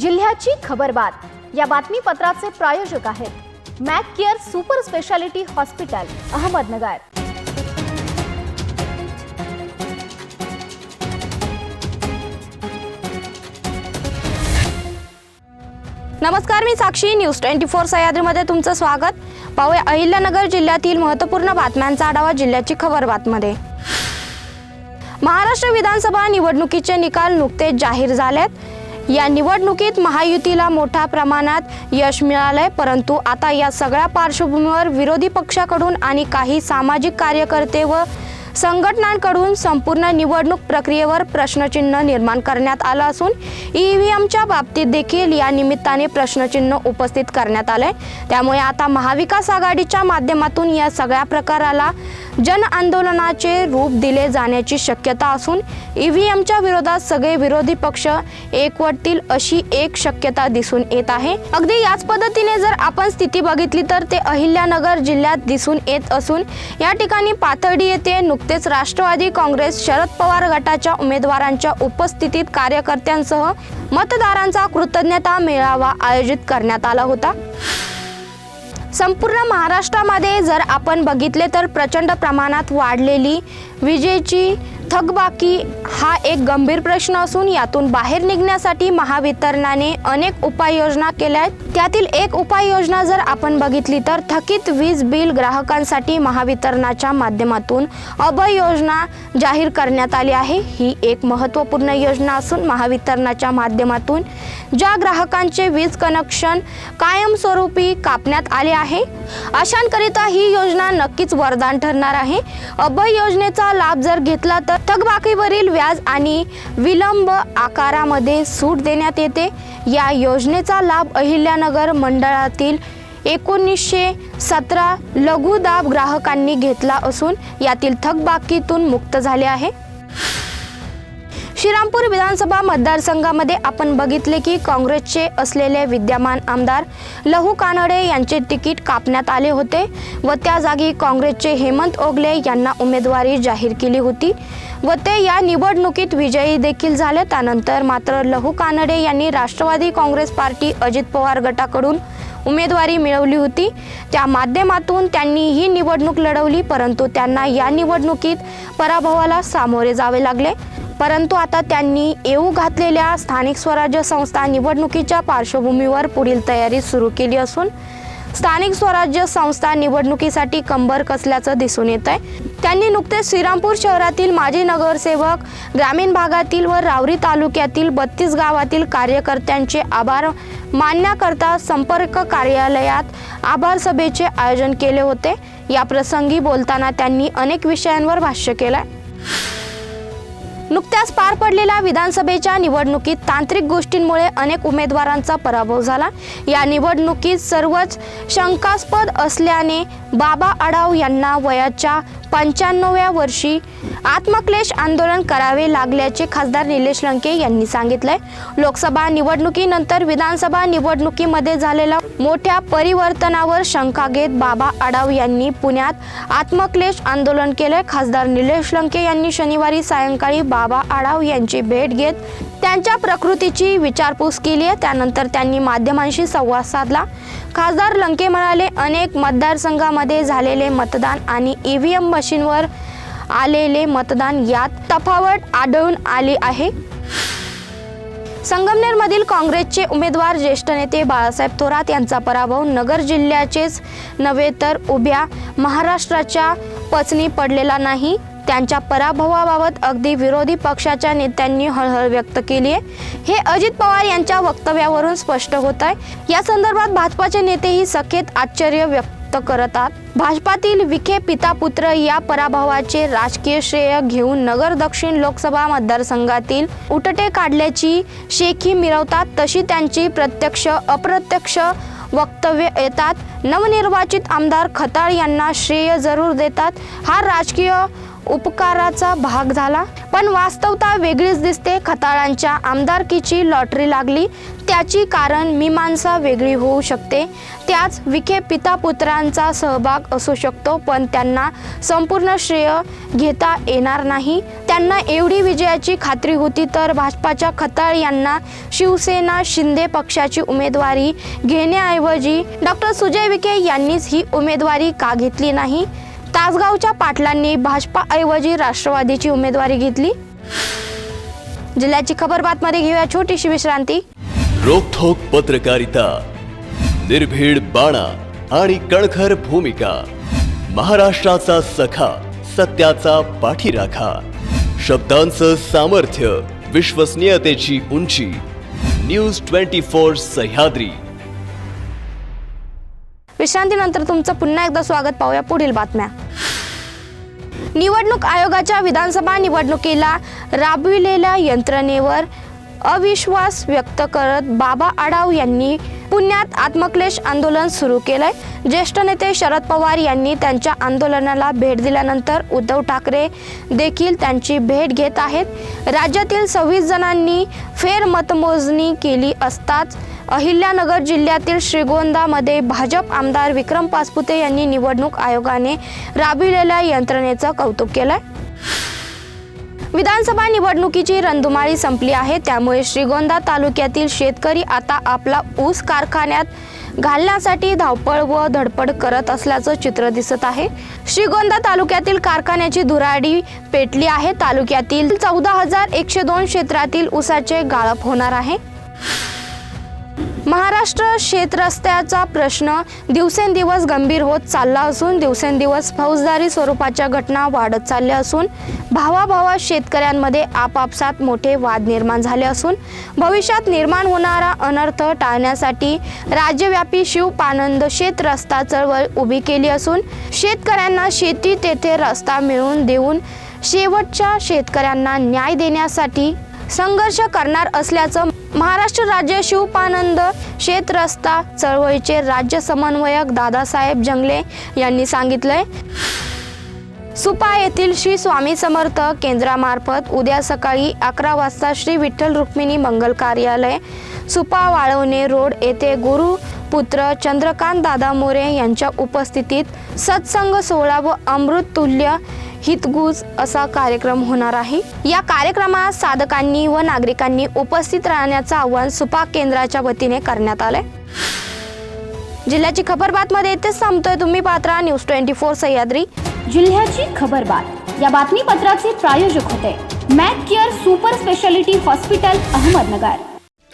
जिल्ह्याची खबरबात या बातमीपत्राचे प्रायोजक आहेत Mac care super speciality hospital Ahmednagar. नमस्कार मी साक्षी. न्यूज ट्वेंटी फोर सह्याद्रीमध्ये तुमचं स्वागत. पाहूया अहिल्यानगर जिल्ह्यातील महत्त्वपूर्ण बातम्यांचा आढावा जिल्ह्याची खबर बातमध्ये. महाराष्ट्र विधानसभा निवडणुकीचे निकाल नुकतेच जाहीर झालेत. या निवडणुकीत महायुतीला मोठ्या प्रमाणात यश मिळालंय परंतु आता या सगळ्या पार्श्वभूमीवर विरोधी पक्षाकडून आणि काही सामाजिक कार्यकर्ते व संघटनांकडून संपूर्ण निवडणूक प्रक्रियेवर प्रश्नचिन्ह निर्माण करण्यात आलं असून ई व्ही एमच्या बाबतीत देखील या निमित्ताने प्रश्नचिन्ह उपस्थित करण्यात आलंय. त्यामुळे आता महाविकास आघाडीच्या माध्यमातून या सगळ्या प्रकाराला जन आंदोलनाचे रूप दिले जाण्याची शक्यता असून ई व्ही एमच्या विरोधात सगळे विरोधी पक्ष एकवटतील अशी एक शक्यता दिसून येत आहे. अगदी याच पद्धतीने जर आपण स्थिती बघितली तर ते अहिल्यानगर जिल्ह्यात दिसून येत असून या ठिकाणी पाथर्डी येथे नुकतेच राष्ट्रवादी काँग्रेस शरद पवार गटाच्या उमेदवारांच्या उपस्थितीत कार्यकर्त्यांसह मतदारांचा कृतज्ञता मेळावा आयोजित करण्यात आला होता. संपूर्ण महाराष्ट्रामध्ये जर आपण बघितले तर प्रचंड प्रमाणात वाढलेली विजेची थकबाकी हा एक गंभीर प्रश्न असून यातून बाहेर निघण्यासाठी महावितरणाने अनेक उपाययोजना केल्या आहेत. त्यातील एक उपाययोजना जर आपण बघितली तर थकीत वीज बिल ग्राहकांसाठी महावितरणाच्या माध्यमातून अभय योजना जाहीर करण्यात आली आहे. ही एक महत्त्वपूर्ण योजना असून महावितरणाच्या माध्यमातून ज्या ग्राहकांचे वीज कनेक्शन कायमस्वरूपी कापण्यात आले आहे अशांकरिता ही योजना नक्कीच वरदान ठरणार आहे. अभय योजनेचा लाभ जर घेतला तर थकबाकीवरील व्याज आणि विलंब आकारामध्ये सूट देण्यात येते. या योजनेचा लाभ अहिल्यानगर मंडळातील एकोणीसशे सतरा लघुदाब ग्राहकांनी घेतला असून यातील थकबाकीतून मुक्त झाले आहे. श्रीरामपूर विधानसभा मतदारसंघामध्ये आपण बघितले की काँग्रेसचे असलेले विद्यमान आमदार लहू कानडे यांचे तिकीट कापण्यात आले होते व त्या जागी काँग्रेसचे हेमंत ओगले यांना उमेदवारी जाहीर केली होती व ते या निवडणुकीत विजयी देखील झाले. त्यानंतर मात्र लहू कानडे यांनी राष्ट्रवादी काँग्रेस पार्टी अजित पवार गटाकडून उमेदवारी मिळवली होती. त्या माध्यमातून त्यांनी ही निवडणूक लढवली परंतु त्यांना या निवडणुकीत पराभवाला सामोरे जावे लागले. परंतु आता त्यांनी येऊ घातलेल्या स्थानिक स्वराज्य संस्था निवडणुकीच्या पार्श्वभूमीवर पुढील तयारी सुरू केली असून स्थानिक स्वराज्य संस्था निवडणुकीसाठी कंबर कसल्याचं दिसून येत आहे. त्यांनी नुकतेच श्रीरामपूर शहरातील माजी नगरसेवक ग्रामीण भागातील व रावरी तालुक्यातील बत्तीस गावातील कार्यकर्त्यांचे आभार मानण्याकरता संपर्क कार्यालयात आभार सभेचे आयोजन केले होते. या प्रसंगी बोलताना त्यांनी अनेक विषयांवर भाष्य केलं नुकत्याच पार पडलेल्या विधानसभेच्या निवडणुकीत तांत्रिक गोष्टींमुळे अनेक उमेदवारांचा पराभव झाला. या निवडणुकीत सर्वच शंकास्पद असल्याने बाबा आढाव यांना वयाच्या पंच्याण्णव्या वर्षी आत्मक्लेश आंदोलन करावे लागल्याचे खासदार निलेश लंके यांनी सांगितलंय. लोकसभा निवडणुकीनंतर विधानसभा निवडणुकीमध्ये झालेल्या मोठ्या परिवर्तनावर शंका घेत बाबा आडाव यांनी पुण्यात आत्मक्लेश आंदोलन केले खासदार निलेश लंके यांनी शनिवारी सायंकाळी बाबा आडाव यांची भेट घेत त्यांच्या प्रकृतीची विचारपूस केली आहे. त्यानंतर त्यांनी माध्यमांशी संवाद साधला. खासदार लंके म्हणाले अनेक मतदारसंघामध्ये झालेले मतदान आणि ई व्ही एम मशीनवर आलेले मतदान यात तफावत आढळून आली आहे. संगमनेरमधील काँग्रेसचे उमेदवार ज्येष्ठ नेते बाळासाहेब थोरात यांचा पराभव नगर जिल्ह्याचेच नव्हे तर उभ्या महाराष्ट्राच्या पचनी पडलेला नाही. त्यांच्या पराभवाबाबत अगदी विरोधी पक्षाच्या नेत्यांनी हळहळ व्यक्त केली आहे. हे अजित पवार यांच्या वक्तव्यावरून स्पष्ट होत आहे. या संदर्भात भाजपाचे नेतेही सखेत आश्चर्य व्यक्त करतात भाजपातील विखे पिता पुत्र या पराभवाचे राजकीय श्रेय घेऊन नगर दक्षिण लोकसभा मतदारसंघातील उटटे काढल्याची शेखी मिरवतात. तशी त्यांची प्रत्यक्ष अप्रत्यक्ष वक्तव्य येतात. नवनिर्वाचित आमदार खताळ यांना श्रेय जरूर देतात. हा राजकीय उपकाराचा भाग झाला. पण वास्तवता वेगळीच दिसते. खताळांच्या आमदारकीची लॉटरी लागली. त्याची कारण मीमांसा वेगळी होऊ शकते. त्याच विखे पिता पुत्रांचा सहभाग असू शकतो पण त्यांना संपूर्ण श्रेय घेता येणार नाही. त्यांना एवढी विजयाची खात्री होती तर भाजपाच्या खताळ यांना शिवसेना शिंदे पक्षाची उमेदवारी घेण्याऐवजी डॉक्टर सुजय विखे यांनीच ही उमेदवारी का घेतली नाही? तासगावच्या पाटलांनी भाजपाऐवजी राष्ट्रवादीची उमेदवारी घेतली? जिल्ह्याची खबर बातमध्ये घेऊया छोटीशी विश्रांती. रोखोक पत्रकारिता निर्भीड बाणा आणि कणखर भूमिका महाराष्ट्राचा सखा सत्याचा पाठीराखा शब्दांचं सामर्थ्य विश्वसनीयतेची उंची न्यूज ट्वेंटी फोर सह्याद्री. विश्रांतीनंतर तुमचं पुन्हा एकदा स्वागत पाहूया पुढील बातम्या. निवडणूक आयोगाच्या विधानसभा निवडणुकीला राबविलेल्या यंत्रणेवर अविश्वास व्यक्त करत बाबा आढाव यांनी पुण्यात आत्मक्लेश आंदोलन सुरू केलंय. ज्येष्ठ नेते शरद पवार यांनी त्यांच्या आंदोलनाला भेट दिल्यानंतर उद्धव ठाकरे देखील त्यांची भेट घेत आहेत. राज्यातील सव्वीस जणांनी फेर मतमोजणी केली असताच अहिल्यानगर जिल्ह्यातील श्रीगोंदामध्ये भाजप आमदार विक्रम पासपुते यांनी निवडणूक आयोगाने राबविलेल्या यंत्रणेचं कौतुक केलंय. विधानसभा निवडणुकीची रणधुमाळी संपली आहे. त्यामुळे श्रीगोंदा तालुक्यातील शेतकरी आता आपला ऊस कारखान्यात घालण्यासाठी धावपळ व धडपड करत असल्याचं चित्र दिसत आहे. श्रीगोंदा तालुक्यातील कारखान्याची धुराडी पेटली आहे. तालुक्यातील चौदा हजार एकशे दोन क्षेत्रातील ऊसाचे गाळप होणार आहे. महाराष्ट्र शेतरस्त्याचा प्रश्न. दिवसेंदिवस गंभीर होत चालला असून दिवसेंदिवस फौजदारी स्वरूपाच्या घटना वाढत चालल्या असून भावाभावात शेतकऱ्यांमध्ये आपापसात मोठे वाद निर्माण झाले असून भविष्यात निर्माण होणारा अनर्थ टाळण्यासाठी राज्यव्यापी शिवपानंद शेत रस्ता चळवळ उभी केली असून शेतकऱ्यांना शेती तेथे रस्ता मिळवून देऊन शेवटच्या शेतकऱ्यांना न्याय देण्यासाठी संघर्ष करणार असल्याचं महाराष्ट्र राज्य शिवपानंद शेतरस्ता चळवळीचे राज्य समन्वयक दादासाहेब जंगले यांनी सांगितलंय. सुपा येथील श्री स्वामी समर्थ केंद्रामार्फत उद्या सकाळी अकरा वाजता श्री विठ्ठल रुक्मिणी मंगल कार्यालय सुपा वाळवणे रोड येथे गुरु पुत्र चंद्रकांत दादा मोरे यांच्या उपस्थितीत सत्संग सोहळा व अमृत तुल्य हितगुज असा कार्यक्रम होणार आहे. या कार्यक्रमात साधकांनी व नागरिकांनी उपस्थित राहण्याचं आवाहन सुपाक केंद्राच्या वतीने करण्यात आलंय. जिल्ह्याची खबरमध्ये इथेच थांबतोय तुम्ही पात्रा न्यूज ट्वेंटी फोर सह्याद्री. जिल्ह्याची खबरबात या बातमीपत्राचे प्रायोजक होते. Mac care super speciality hospital Ahmednagar.